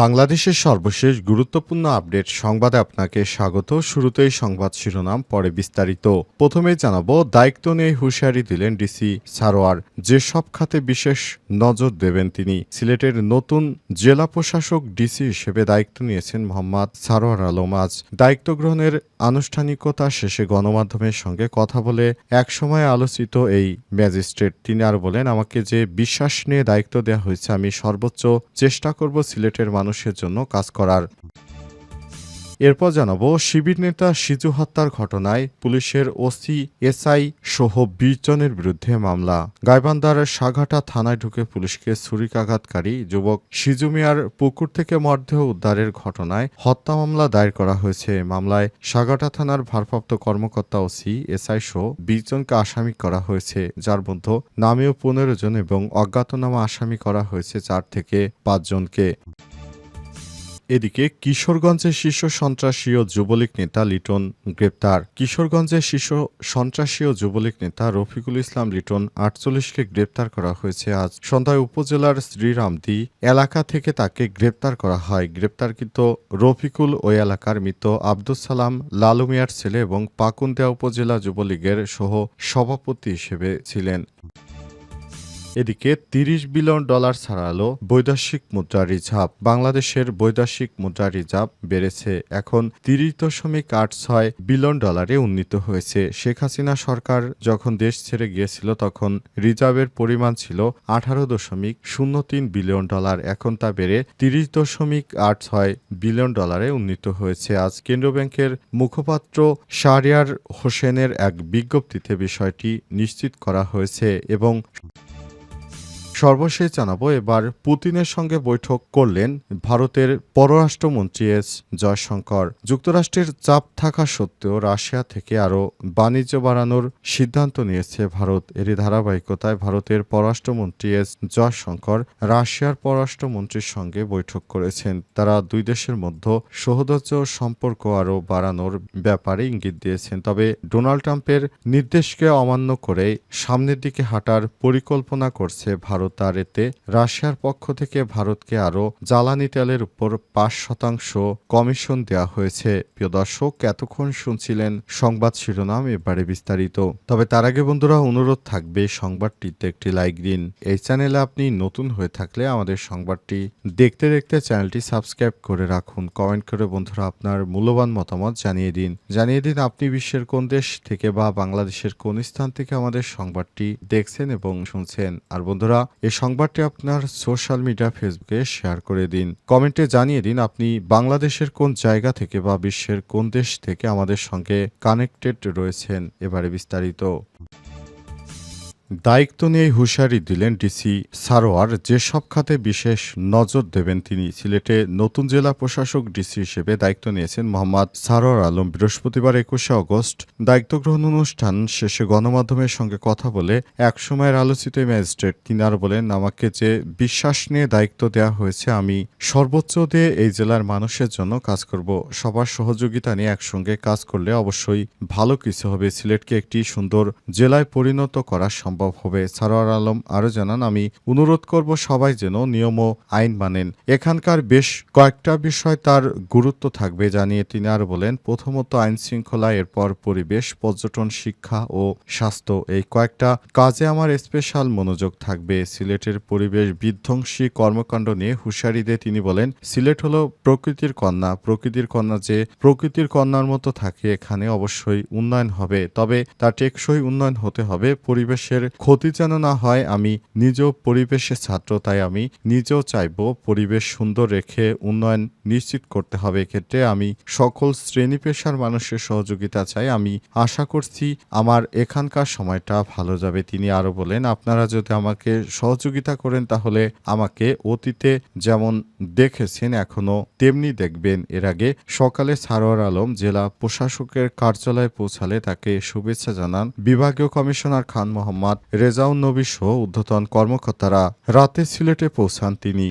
বাংলাদেশের সর্বশেষ গুরুত্বপূর্ণ আপডেট সংবাদে আপনাকে স্বাগত। শুরুতেই সংবাদ শিরোনাম, পরে বিস্তারিত। প্রথমেই জানাব, দায়িত্ব নিয়ে হুঁশিয়ারি দিলেন ডিসি সারোয়ার। যে সব খাতে বিশেষ নজর দেবেন তিনি। সিলেটের নতুন জেলা প্রশাসক ডিসি হিসেবে দায়িত্ব নিয়েছেন মোহাম্মদ সারোয়ার আলম। আজ দায়িত্ব গ্রহণের আনুষ্ঠানিকতা শেষে গণমাধ্যমের সঙ্গে কথা বলে একসময় আলোচিত এই ম্যাজিস্ট্রেট। তিনি আর বলেন, আমাকে যে বিশ্বাস নিয়ে দায়িত্ব দেওয়া হয়েছে, আমি সর্বোচ্চ চেষ্টা করব সিলেটের মানুষের জন্য কাজ করার। এরপর জানাব, শিবির নেতা সিজু হত্যার ঘটনায় পুলিশের ওসি এসআই সহ বিশ জনের বিরুদ্ধে মামলা। গাইবান্ধার সাঘাটা থানায় ঢুকে পুলিশকে ছুরিকাঘাতকারী যুবক সিজু মিয়ার পুকুর থেকে মরদেহ উদ্ধারের ঘটনায় হত্যা মামলা দায়ের করা হয়েছে। মামলায় সাঘাটা থানার ভারপ্রাপ্ত কর্মকর্তা ওসি এসআই সহ বিশ জনকে আসামি করা হয়েছে। যার মধ্যে নামেও পনেরো জন এবং অজ্ঞাতনামা আসামি করা হয়েছে চার থেকে পাঁচজনকে এদিকে কিশোরগঞ্জের শীর্ষ সন্ত্রাসী ও যুবলীগ নেতা লিটন গ্রেপ্তার। কিশোরগঞ্জের শীর্ষ সন্ত্রাসী ও যুবলীগ নেতা রফিকুল ইসলাম লিটন আটচল্লিশকে গ্রেপ্তার করা হয়েছে। আজ সন্ধ্যায় উপজেলার শ্রীরামদি এলাকা থেকে তাকে গ্রেপ্তার করা হয়। গ্রেপ্তারকৃত রফিকুল ওই এলাকার মৃত আব্দুল সালাম লালু মিয়ার ছেলে এবং পাকুন্দিয়া উপজেলা যুবলীগের সহ সভাপতি হিসেবে ছিলেন। এদিকে তিরিশ বিলিয়ন ডলার ছাড়ালো বৈদেশিক মুদ্রা রিজার্ভ। বাংলাদেশের বৈদেশিক মুদ্রা রিজার্ভ বেড়েছে। এখন তিরিশ দশমিক আট ছয় বিলিয়ন ডলারে উন্নীত হয়েছে। শেখ হাসিনা সরকার যখন দেশ ছেড়ে গিয়েছিল, তখন রিজার্ভের পরিমাণ ছিল আঠারো দশমিক শূন্য তিন বিলিয়ন ডলার। এখন তা বেড়ে তিরিশ দশমিক আট ছয় বিলিয়ন ডলারে উন্নীত হয়েছে। আজ কেন্দ্রীয় ব্যাংকের মুখপাত্র শাহরিয়ার হোসেনের এক বিজ্ঞপ্তিতে বিষয়টি নিশ্চিত করা হয়েছে এবং সর্বশেষ জানাব, এবার পুতিনের সঙ্গে বৈঠক করলেন ভারতের পররাষ্ট্রমন্ত্রী এস জয়শঙ্কর। যুক্তরাষ্ট্রের চাপ থাকা সত্ত্বেও রাশিয়া থেকে আরও বাণিজ্য বাড়ানোর সিদ্ধান্ত নিয়েছে ভারত। এরই ধারাবাহিকতায় ভারতের পররাষ্ট্রমন্ত্রী এস জয়শঙ্কর রাশিয়ার পররাষ্ট্রমন্ত্রীর সঙ্গে বৈঠক করেছেন। তারা দুই দেশের মধ্যে সহোদর্য সম্পর্ক আরও বাড়ানোর ব্যাপারে ইঙ্গিত দিয়েছেন। তবে ডোনাল্ড ট্রাম্পের নির্দেশকে অমান্য করে সামনের দিকে হাঁটার পরিকল্পনা করছে ভারত। তার এতে রাশিয়ার পক্ষ থেকে ভারতকে আরও জ্বালানি তেলের উপর পাঁচ শতাংশ কমিশন দেওয়া হয়েছে। প্রিয় দর্শক, এতক্ষণ শুনছিলেন সংবাদ শিরোনাম, এবারে বিস্তারিত। তবে তার আগে বন্ধুরা, অনুরোধ থাকবে সংবাদটিতে একটি লাইক দিন। এই চ্যানেলে আপনি নতুন হয়ে থাকলে আমাদের সংবাদটি দেখতে দেখতে চ্যানেলটি সাবস্ক্রাইব করে রাখুন। কমেন্ট করে বন্ধুরা আপনার মূল্যবান মতামত জানিয়ে দিন। জানিয়ে দিন আপনি বিশ্বের কোন দেশ থেকে বা বাংলাদেশের কোন স্থান থেকে আমাদের সংবাদটি দেখছেন এবং শুনছেন। আর বন্ধুরা এই সংবাদটি আপনার সোশ্যাল মিডিয়া, ফেসবুকে শেয়ার করে দিন। কমেন্টে জানিয়ে দিন আপনি বাংলাদেশের কোন জায়গা থেকে বা বিশ্বের কোন দেশ থেকে আমাদের সঙ্গে কানেক্টেড রয়েছেন এবারে বিস্তারিত। দায়িত্ব নিয়ে হুঁশিয়ারি দিলেন ডিসি সারোয়ার। যেসব খাতে বিশেষ নজর দেবেন তিনি। সিলেটে নতুন জেলা প্রশাসক ডিসি হিসেবে দায়িত্ব নিয়েছেন মোহাম্মদ সারোয়ার আলম। বৃহস্পতিবার একুশে অগস্ট দায়িত্ব গ্রহণ অনুষ্ঠান শেষে গণমাধ্যমের সঙ্গে কথা বলে একসময়ের আলোচিত ম্যাজিস্ট্রেট তিনি আর বলেন, আমাকে যে বিশ্বাস নিয়ে দায়িত্ব দেওয়া হয়েছে, আমি সর্বোচ্চ দিয়ে এই জেলার মানুষের জন্য কাজ করব। সবার সহযোগিতা নিয়ে একসঙ্গে কাজ করলে অবশ্যই ভালো কিছু হবে। সিলেটকে একটি সুন্দর জেলায় পরিণত করা সম্ভব। হবে। সারোয়ার আলম আরও জানান, আমি অনুরোধ করব সবাই যেন নিয়ম ও আইন মানেন। এখানকার বেশ কয়েকটা বিষয় তার গুরুত্ব থাকবে জানিয়ে তিনি আর বলেন, প্রথমত আইন শৃঙ্খলা, এরপর পরিবেশ, পর্যটন, শিক্ষা ও স্বাস্থ্য। এই কয়েকটা কাজে আমার স্পেশাল মনোযোগ থাকবে। সিলেটের পরিবেশ বিধ্বংসী কর্মকাণ্ড নিয়ে হুঁশিয়ারি দিয়ে তিনি বলেন, সিলেট হলো প্রকৃতির কন্যা। প্রকৃতির কন্যা যে প্রকৃতির কন্যার মতো থাকে, এখানে অবশ্যই উন্নয়ন হবে। তবে তা টেকসই উন্নয়ন হতে হবে। পরিবেশের ক্ষতি যেন না হয়, আমি নিজেও পরিবেশের ছাত্র, তাই আমি নিজেও চাইব পরিবেশ সুন্দর রেখে উন্নয়ন নিশ্চিত করতে হবে। এক্ষেত্রে আমি সকল শ্রেণি পেশার মানুষের সহযোগিতা চাই। আমি আশা করছি আমার এখানকার সময়টা ভালো যাবে। তিনি আরও বলেন, আপনারা যদি আমাকে সহযোগিতা করেন, তাহলে আমাকে অতীতে যেমন দেখেছেন, এখনও তেমনি দেখবেন। এর আগে সকালে সারোয়ার আলম জেলা প্রশাসকের কার্যালয়ে পৌঁছালে তাকে শুভেচ্ছা জানান বিভাগীয় কমিশনার খান মোহাম্মদ রেজাউন নবী সহ ঊর্ধ্বতন কর্মকর্তারা রাতে সিলেটে পৌঁছান তিনি।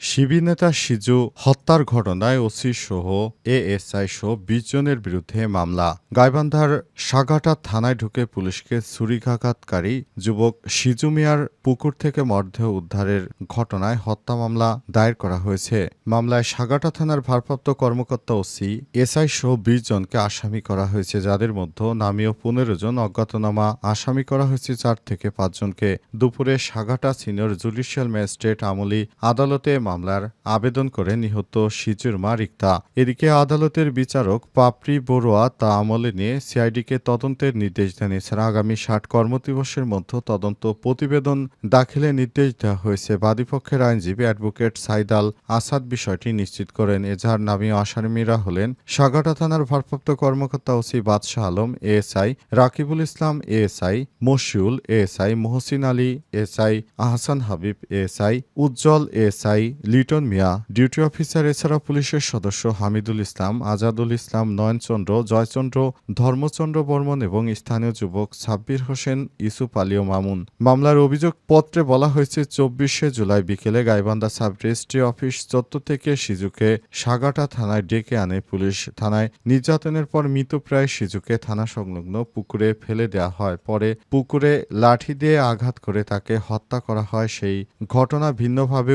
শিবির নেতা সিজু হত্যার ঘটনায় ওসি সহ এএসআই সহ বিশ জনের বিরুদ্ধে মামলা। গাইবান্ধার সাগাটা থানায় ঢুকে পুলিশকে ছুরিঘাঘাতকারী যুবক সিজু মিয়ার পুকুর থেকে মরদেহ উদ্ধারের ঘটনায় হত্যা মামলা দায়ের করা হয়েছে। মামলায় সাগাটা থানার ভারপ্রাপ্ত কর্মকর্তা ওসি এসআই সহ বিশ জনকে আসামি করা হয়েছে, যাদের মধ্যে নামীয় পনেরো জন অজ্ঞাতনামা আসামি করা হয়েছে চার থেকে পাঁচজনকে দুপুরে সাগাটা সিনিয়র জুডিশিয়াল ম্যাজিস্ট্রেট আমলি আদালতে মামলার আবেদন করে নিহত সিজুর মা রিক্তা। এদিকে আদালতের বিচারক পাপড়ি বড়ুয়া তা আমলে নিয়ে সিআইডিকে তদন্তের নির্দেশ দেন। এছাড়া আগামী ষাট কর্মদিবসের মধ্যে তদন্ত প্রতিবেদন দাখিলের নির্দেশ দেওয়া হয়েছে। বাদীপক্ষের আইনজীবী অ্যাডভোকেট সাইদাল আসাদ বিষয়টি নিশ্চিত করেন। এজাহার নামীয় আসামিরা হলেন সাগাটা থানার ভারপ্রাপ্ত কর্মকর্তা OC Badshah Alam, ASI Rakibul Islam, ASI Mashiul, ASI Mohsin Ali SI Ahsan Habib, ASI Ujjwal, ASI Liton Mia, duty officer এছাড়া পুলিশের সদস্য হামিদুল ইসলাম, আজাদুল ইসলাম, নয়নচন্দ্র, জয়চন্দ্র, ধর্মচন্দ্র বর্মন এবং স্থানীয় যুবক সাব্বির হোসেন ইসুফ আলী ও মামুন। মামলার অভিযোগ পত্রে বলা হয়েছে, চব্বিশে জুলাই বিকেলে গাইবান্ধা সাব রেজিস্ট্রি অফিস চত্বর থেকে সিজুকে সাগাটা থানায় ডেকে আনে পুলিশ। থানায় নির্যাতনের পর মৃতপ্রায় সিজুকে থানা সংলগ্ন পুকুরে ফেলে দেওয়া হয়। পরে পুকুরে লাঠি দিয়ে আঘাত করে তাকে হত্যা করা হয়। সেই ঘটনা ভিন্নভাবে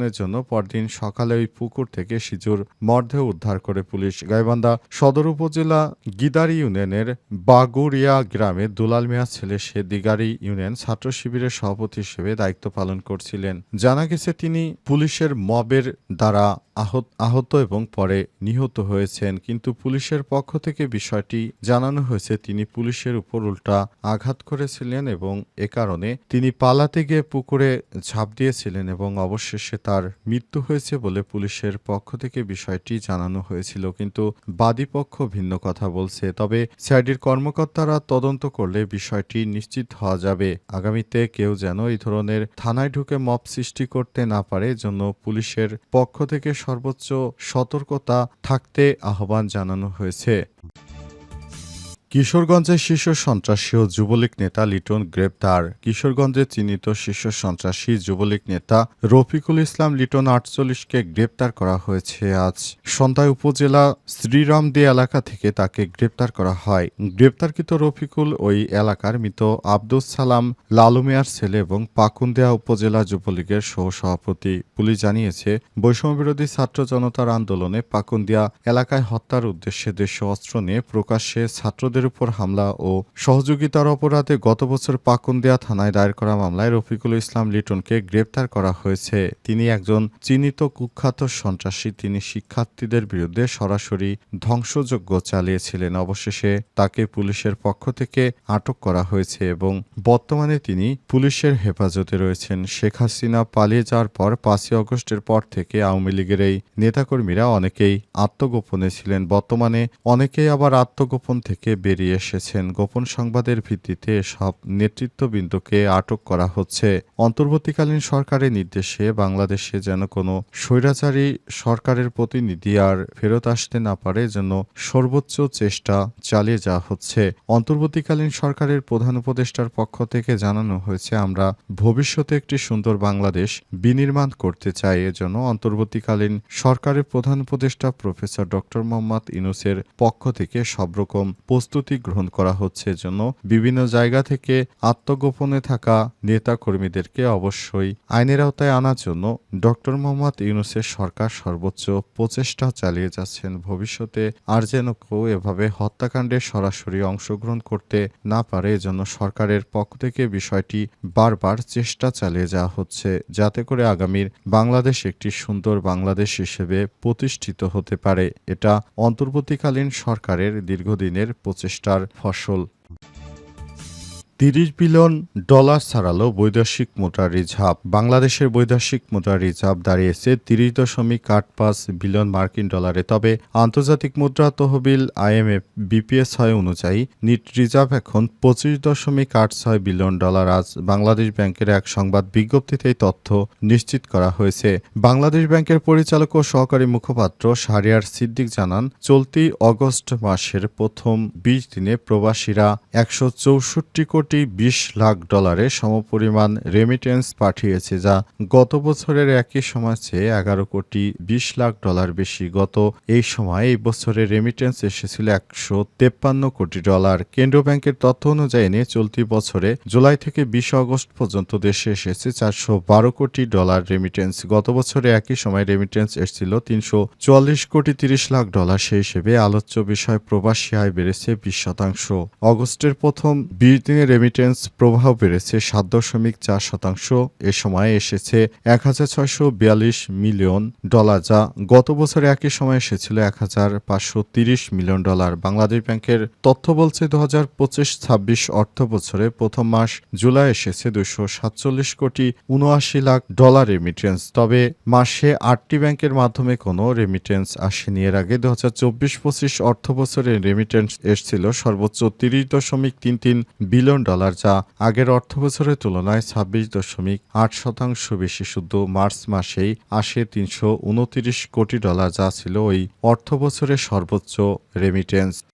উপস্থাপনের জন্য পরদিন সকালে ওই পুকুর থেকে সিজুর মর্ধে উদ্ধার করে পুলিশ গাইবান্ধা সদর উপজেলা গিদারি ইউনিয়নের বাগুরিয়া গ্রামে দুলাল মিয়া ছেলে সে দিগারি ইউনিয়ন ছাত্র শিবিরের সভাপতি হিসেবে দায়িত্ব পালন করছিলেন। জানা গেছে, তিনি পুলিশের মবের দ্বারা আহত আহত এবং পরে নিহত হয়েছেন। কিন্তু পুলিশের পক্ষ থেকে বিষয়টি জানানো হয়েছে, তিনি পুলিশের উপর উল্টা আঘাত করেছিলেন এবং এ কারণে তিনি পালাতে গিয়ে পুকুরে ঝাঁপ দিয়েছিলেন এবং অবশেষে তার মৃত্যু হয়েছে বলে পুলিশের পক্ষ থেকে বিষয়টি জানানো হয়েছিল। কিন্তু বাদীপক্ষ ভিন্ন কথা বলছে। তবে সিআইডির কর্মকর্তারা তদন্ত করলে বিষয়টি নিশ্চিত হওয়া যাবে। আগামীতে কেউ যেন এই ধরনের থানায় ঢুকে মপ সৃষ্টি করতে না পারে জন্য পুলিশের পক্ষ থেকে সর্বোচ্চ সতর্কতা থাকতে আহ্বান জানানো হয়েছে। কিশোরগঞ্জের শীর্ষ সন্ত্রাসী ও যুবলীগ নেতা লিটন গ্রেপ্তার। কিশোরগঞ্জে চিহ্নিত শীর্ষ সন্ত্রাসী যুবলীগ নেতা রফিকুল ইসলাম লিটন আটচল্লিশকে গ্রেপ্তার করা হয়েছে আজ। সন্ধ্যায় উপজেলা শ্রীরামদী এলাকা থেকে তাকে গ্রেপ্তার করা হয়। গ্রেপ্তারকৃত রফিকুল ওই এলাকার মৃত আব্দুস সালাম লালু মিয়ার ছেলে এবং পাকুন্দিয়া উপজেলা যুবলীগের সহসভাপতি। পুলিশ জানিয়েছে, বৈষম্যবিরোধী ছাত্র জনতার আন্দোলনে পাকুন্দিয়া এলাকায় হত্যার উদ্দেশ্যে দেশীয় অস্ত্র নিয়ে প্রকাশ্যে ছাত্রদের উপর হামলা ও সহযোগিতার অপরাধে গত বছর পাকুন্দিয়া থানায় দায়ের করা মামলায় রফিকুল ইসলাম লিটনকে গ্রেপ্তার করা হয়েছে। তিনি একজন চিহ্নিত কুখ্যাত সন্ত্রাসী। তিনি শিক্ষার্থীদের বিরুদ্ধে সরাসরি ধ্বংসযজ্ঞ চালিয়েছিলেন। অবশেষে তাকে পুলিশের পক্ষ থেকে আটক করা হয়েছে এবং বর্তমানে তিনি পুলিশের হেফাজতে রয়েছেন। শেখ হাসিনা পালিয়ে যাওয়ার পর পাঁচই অগস্টের পর থেকে আওয়ামী লীগের এই নেতাকর্মীরা অনেকেই আত্মগোপনে ছিলেন। বর্তমানে অনেকেই আবার আত্মগোপন থেকে বেরিয়ে এসেছেন। গোপন সংবাদের ভিত্তিতে সব নেতৃত্ববৃন্দকে আটক করা হচ্ছে। অন্তর্বর্তীকালীন সরকারের নির্দেশে বাংলাদেশে যেন কোনো স্বৈরাচারী সরকারের প্রতিনিধি আর ফেরত আসতে না পারে, যেন সর্বোচ্চ চেষ্টা চালিয়ে যাওয়া হচ্ছে। অন্তর্বর্তীকালীন সরকারের প্রধান উপদেষ্টার পক্ষ থেকে জানানো হয়েছে, আমরা ভবিষ্যতে একটি সুন্দর বাংলাদেশ বিনির্মাণ করতে চাই। এজন্য অন্তর্বর্তীকালীন সরকারের প্রধান উপদেষ্টা প্রফেসর ডক্টর মোহাম্মদ ইনুসের পক্ষ থেকে সব রকম প্রস্তুতি গ্রহণ করা হচ্ছে জন্য বিভিন্ন জায়গা থেকে আত্মগোপনে থাকা নেতা কর্মীদেরকে অবশ্যই আইনের আওতায় আনার জন্য ডক্টর মোহাম্মদ ইউনুসের সরকার সর্বোচ্চ প্রচেষ্টা চালিয়ে যাচ্ছেন। ভবিষ্যতে আর যেন কেউ এভাবে হত্যাকাণ্ডে সরাসরি অংশগ্রহণ করতে না পারে, এজন্য সরকারের পক্ষ থেকে বিষয়টি বারবার চেষ্টা চালিয়ে যাওয়া হচ্ছে, যাতে করে আগামীর বাংলাদেশ একটি সুন্দর বাংলাদেশ হিসেবে প্রতিষ্ঠিত হতে পারে। এটা অন্তর্বর্তীকালীন সরকারের দীর্ঘদিনের প্রচেষ্টার ফসল। তিরিশ বিলিয়ন ডলার ছাড়ালো বৈদেশিক মুদ্রা রিজার্ভ। বাংলাদেশের বৈদেশিক মুদ্রা রিজার্ভ দাঁড়িয়েছে তিরিশ দশমিক আট পাঁচ বিলিয়ন মার্কিন ডলারে। তবে আন্তর্জাতিক মুদ্রা তহবিল আইএমএফ বিপিএস হয় অনুযায়ী নিট রিজার্ভ এখন পঁচিশ দশমিক আট ছয় বিলিয়ন ডলার। আজ বাংলাদেশ ব্যাংকের এক সংবাদ বিজ্ঞপ্তিতে এই তথ্য নিশ্চিত করা হয়েছে। বাংলাদেশ ব্যাংকের পরিচালক ও সহকারী মুখপাত্র শাহরিয়ার সিদ্দিক জানান, চলতি অগস্ট মাসের প্রথম বিশ দিনে প্রবাসীরা একশো চৌষট্টি কোটি কোটি বিশ লাখ ডলারের সমপরিমাণ রেমিটেন্স পাঠিয়েছে, যা গত বছরের একই সময় চেয়ে এগারো কোটি বিশ লাখ ডলার বেশি। গত এই সময় এই বছরের রেমিটেন্স এসেছিল একশো তেপ্পান্ন কোটি ডলার। কেন্দ্রীয় ব্যাংকের তথ্য অনুযায়ী নিয়ে চলতি বছরে জুলাই থেকে বিশ আগস্ট পর্যন্ত দেশে এসেছে চারশো বারো কোটি ডলার রেমিটেন্স গত বছরে একই সময় রেমিটেন্স এসেছিল তিনশো চুয়াল্লিশ কোটি তিরিশ লাখ ডলার। সেই হিসেবে আলোচ্য বিষয় প্রবাসী আয় বেড়েছে বিশ শতাংশ। অগস্টের প্রথম বিশ দিনে রেমিটেন্স প্রবাহ বেড়েছে সাত দশমিক চার শতাংশ। এ সময় এসেছে এক হাজার ছয়শো বিয়াল্লিশ মিলিয়ন ডলার, যা গত বছরে একই সময় এসেছিল এক মিলিয়ন ডলার। বাংলাদেশ ব্যাংকের তথ্য বলছে, দু হাজার পঁচিশ ছাব্বিশ অর্থ বছরে প্রথম মাস জুলাই এসেছে দুশো সাতচল্লিশ কোটি উনআশি লাখ ডলার রেমিটেন্স তবে মাসে আটটি ব্যাংকের মাধ্যমে কোনো রেমিটেন্স আসেনি। এর আগে দু হাজার চব্বিশ পঁচিশ অর্থ বছরে রেমিটেন্স এসেছিল সর্বোচ্চ তিরিশ দশমিক তিন তিন বিলিয়ন ডলার যা আগের অর্থ বছরের তুলনায় ছাব্বিশ দশমিক আট শতাংশ বেশি। শুধু মার্চ মাসেই আসে তিনশো কোটি ডলার যা ছিল ওই অর্থ বছরের সর্বোচ্চ রেমিটেন্স